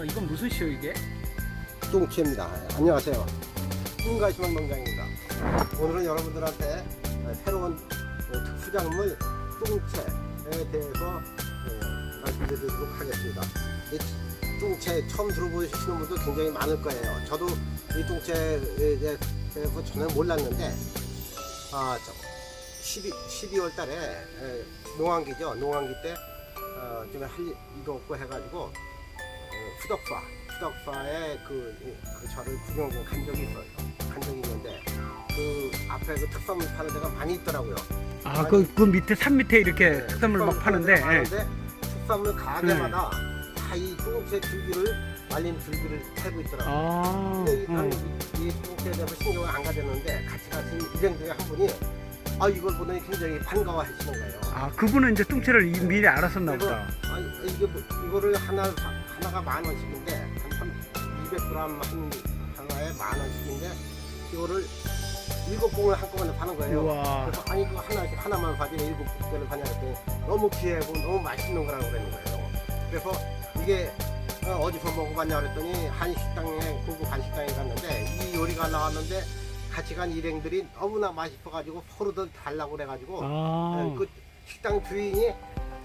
어, 이건 무슨 시요 이게? 뚱치입니다. 안녕하세요. 뚱가시만 농장입니다. 오늘은 여러분들한테 새로운 어, 특수작물 뚱채에 대해서 어, 말씀드리도록 하겠습니다. 이 뚱채 처음 들어보시는 분도 굉장히 많을 거예요. 저도 이 뚱채에 대해서 전혀 몰랐는데 아, 저 12, 12월 달에 에, 농한기죠. 농한기 때 어, 좀 할 일도 없고 해가지고 어, 후덕파, 후덕파에 그, 그 저를 구경 간 적이 있어요. 간 적이 있는데 그 앞에 그 특산물 파는 데가 많이 있더라고요. 아, 그, 그 밑에 산 밑에 이렇게 네, 특산물 막 파는데. 예. 파는데 특산물 가게마다 다이 뚱채 줄기를 말린 줄기를 팔고 있더라고요. 아, 근데 이, 음. 나는 이, 이 뚱채에 대해서 신경을 안 가졌는데 같이 가신 일행 중에 한 분이 아 이걸 보더니 굉장히 반가워하시는 거예요. 아, 그분은 이제 뚱치를 이- 미리 알았었나 보다. 아, 이게 뭐, 이거를 하나 사- 하나가 만 원씩인데 한 200g 한 하나에 만 원씩인데 이거를 일곱 봉을 한꺼번에 파는 거예요. 우와. 그래서 아니 그거 하나씩 하나만 사지 일곱 개를 사냐 했더니 너무 귀하고 너무 맛있는 거라고 그러는 거예요. 그래서 이게 어, 어디서 먹어봤냐 그랬더니 한 식당에 고급 한 식당에 갔는데 이 요리가 나왔는데 같이 간 일행들이 너무나 맛있어가지고 서로들 달라고 그래가지고 아, 그 식당 주인이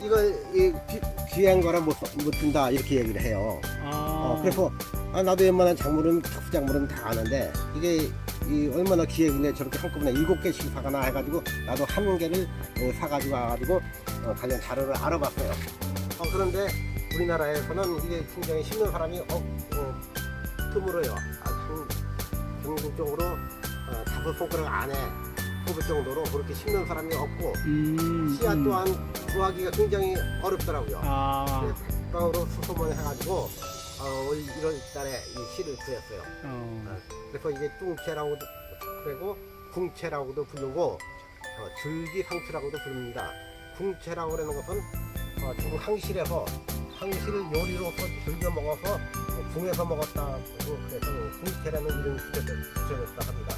이걸 이 귀, 귀한 거라 못, 못 준다 이렇게 얘기를 해요. 아. 어, 그래서 아, 나도 웬만한 작물은 특수 작물은 다 아는데 이게 이 얼마나 귀하길래 저렇게 한꺼번에 일곱 개씩 사가나 해가지고 나도 한 개를 어, 사가지고 와가지고 어, 관련 자료를 알아봤어요. 어, 그런데 우리나라에서는 이게 굉장히 심는 사람이 어, 어, 드물어요. 아, 전- 전국적으로 어, 다섯 손가락 안에 꼽을 정도로 그렇게 심는 사람이 없고 음, 씨앗 음. 또한 구하기가 굉장히 어렵더라고요. 아, 백방으로 수소문 해가지고 어, 올 1월 달에 이 씨를 구했어요. 어. 그래서 이게 뚱채라고도 그리고 궁채라고도 부르고 어, 줄기상추라고도 부릅니다. 궁채라고 그러는 것은 어, 중국 항실에서 항실을 요리로서 즐겨 먹어서 어, 궁에서 먹었다 고 그래서 궁채라는 이름이 붙여졌- 붙여졌다 합니다.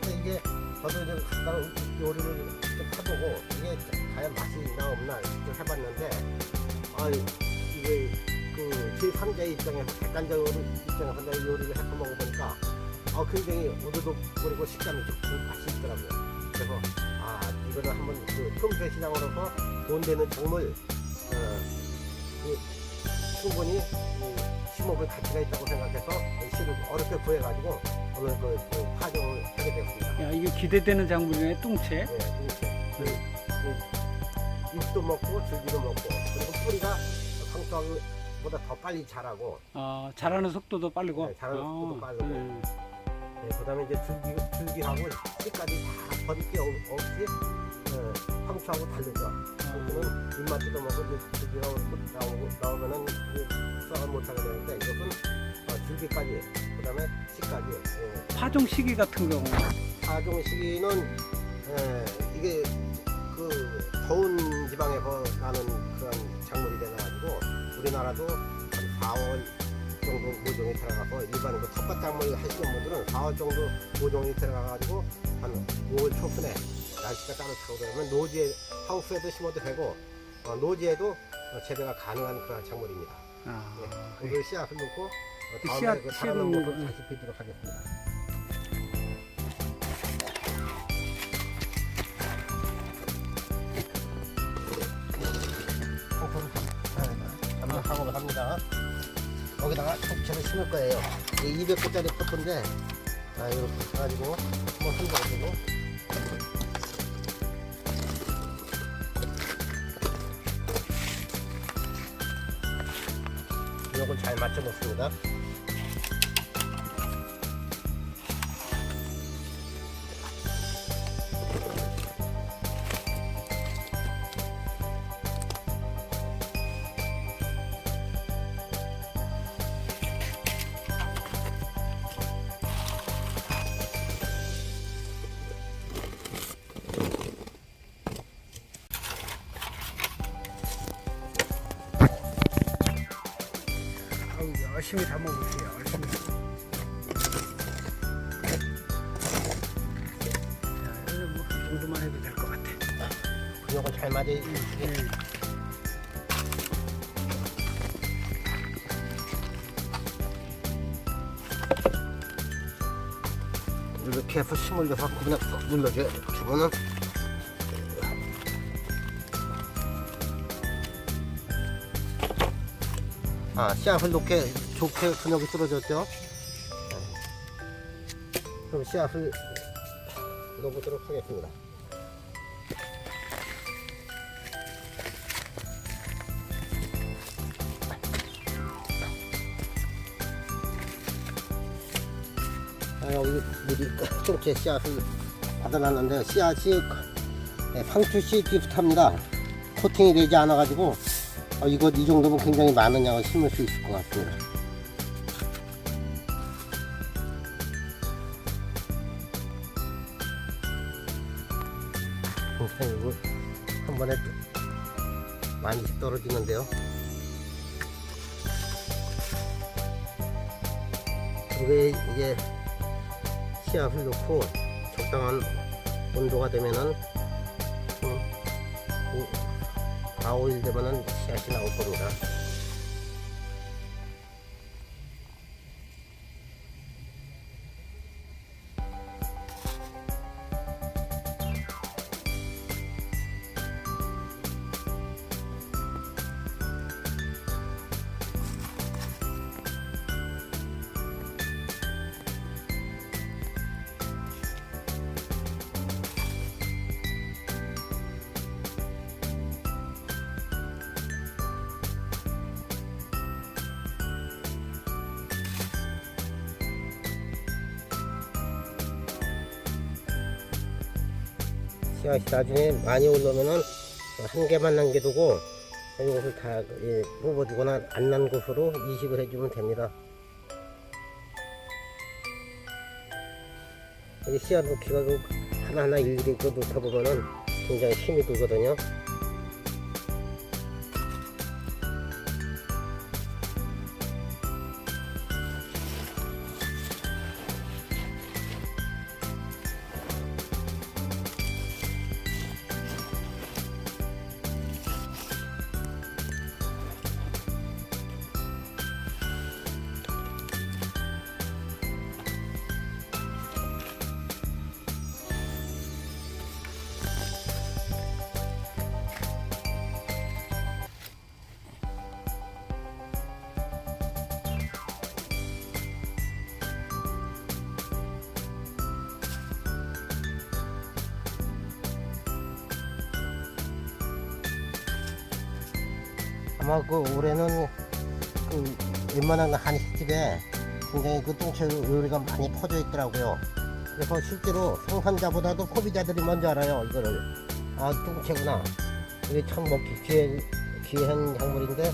근데 이게 저도 이제 잠깐 요리를 좀 해보고 이게 과연 맛이 있나 없나 직접 해봤는데 아 이게 그 제3자의 입장에서 객관적으로 입장에서 내가 요리를 해서 먹어보니까 아 굉장히 오도독거리고 식감이 좋고 맛이 있더라고요. 그래서 아 이거는 한번 그 평소의 시장으로서 돈 되는 작물 어, 그 충분히 이 심어볼 가치가 있다고 생각해서 이 씨를 어렵게 구해가지고 오늘 그, 그 파종을 하게 되었습니다. 야, 이게 기대되는 작물이네, 뚱채. 예, 이렇게 그, 그 잎도 먹고 줄기도 먹고 그리고 뿌리가 황토하고보다 더 빨리 자라고 아, 자라는 속도도 빠르고. 네, 자라는 속도도 아, 빠르고. 네. 네, 그다음에 이제 줄기 줄기하고 씨까지 다 버릴 게 없- 없이 어, 황초하고 다르죠. 황초는 잎만 뜯어먹고 이제 줄기가 나오고 나오면은 수확을 못하게 되는데 이것은 어, 줄기까지 그다음에 씨까지 예, 파종 시기 같은 경우. 파종 시기는 예, 이게 그 더운 지방에서 나는 그런 작물이 돼가지고 우리나라도 한 4월 정도 모종이 들어가서 일반 그 텃밭 작물 하시는 분들은 4월 정도 모종이 들어가가지고 한 5월 초순에 날씨가 따뜻하고 그러면 노지에 하우스에도 심어도 되고 어, 노지에도 어, 재배가 가능한 그런 작물입니다. 아, 예, 오늘 씨앗을 놓고 어, 그 다음에 씨앗 그 놓는 모습을 거, 다시 보도록 하겠습니다. 장작하고 합니다. 여기다가 촉채를 심을 거예요. 200개짜리 포트인데, 자, 이렇게 해가지고 한번 흔들어주고. 잘 맞춰 놓습니다. 열심히 담아 보세요. 열심히. 자, 이거는 뭐이 그 정도만 해도 될 것 같아. 구역을 잘 맞아야지. 네. 이렇게 해서 힘을 내서 그냥 눌러줘야 돼. 주부는. 아 씨앗을 놓게 좋게 근육이 떨어졌죠? 그럼 씨앗을 넣어보도록 하겠습니다. 아, 여기 미리 쫑째 씨앗을 받아놨는데 씨앗이 네, 상추 씨 비슷합니다. 코팅이 되지 않아가지고 어, 이거 이 정도면 굉장히 많은 양을 심을 수 있을 것 같습니다. 굉장히 이거 한 번에 많이씩 떨어지는데요. 이게 이제 씨앗을 넣고 적당한 온도가 되면은 4, 5일 되면은 씨앗이 나올 겁니다. 씨앗이 나중에 많이 올라오면은 한 개만 남겨두고 이것을 다 예, 뽑아주거나 안 난 곳으로 이식을 해주면 됩니다. 이 씨앗 놓기가 그 하나하나 일일이 그 놓다 보면은 굉장히 힘이 들거든요. 아마 그 올해는 그 웬만한 한식집에 굉장히 그 똥채 요리가 많이 퍼져 있더라고요. 그래서 실제로 생산자보다도 소비자들이 먼저 알아요, 이거를. 아, 똥채구나. 이게 참 먹기 귀해, 귀한 작물인데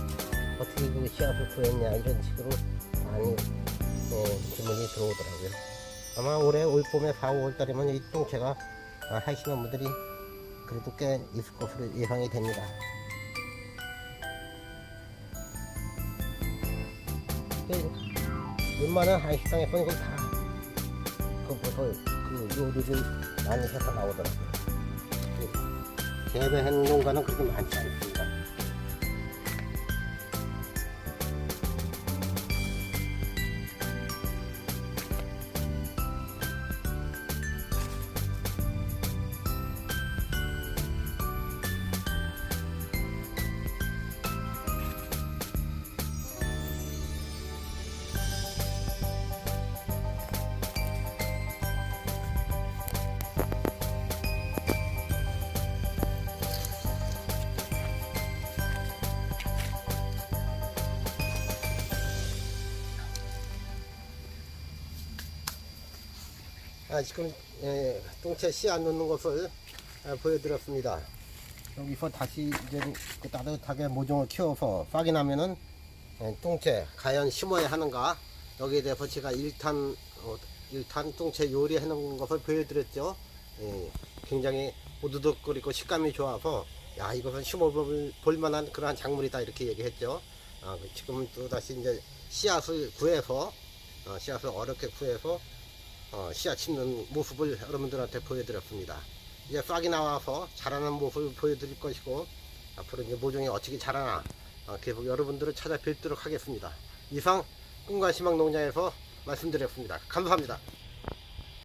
어떻게 그 씨앗을 구했냐, 이런 식으로 많이 예, 질문이 들어오더라고요. 아마 올해 올 봄에 4, 5월 달이면 이 똥채가 아, 하시는 분들이 그래도 꽤 있을 것으로 예상이 됩니다. 그 웬만한 한식당에서는 이걸 다 그, 그, 그 요리를 많이 해서 나오더라고요. 그 재배하는 농가는 그렇게 많지 않습니다. 아, 지금 예, 똥채 씨앗 넣는 것을 아, 보여드렸습니다. 여기서 다시 이제 그 따뜻하게 모종을 키워서 싹이 나면은 예, 똥채 과연 심어야 하는가 여기에 대해서 제가 1탄 어, 1탄 똥채 요리해 놓은 것을 보여드렸죠. 예, 굉장히 오두둑거리고 식감이 좋아서 야 이것은 심어볼 볼 만한 그러한 작물이다 이렇게 얘기했죠. 아, 지금 또 다시 이제 씨앗을 구해서 어, 씨앗을 어렵게 구해서 어, 씨앗 심는 모습을 여러분들한테 보여드렸습니다. 이제 싹이 나와서 자라는 모습을 보여드릴 것이고 앞으로 이제 모종이 어떻게 자라나 어, 계속 여러분들을 찾아뵙도록 하겠습니다. 이상 꿈과 희망 농장에서 말씀드렸습니다. 감사합니다.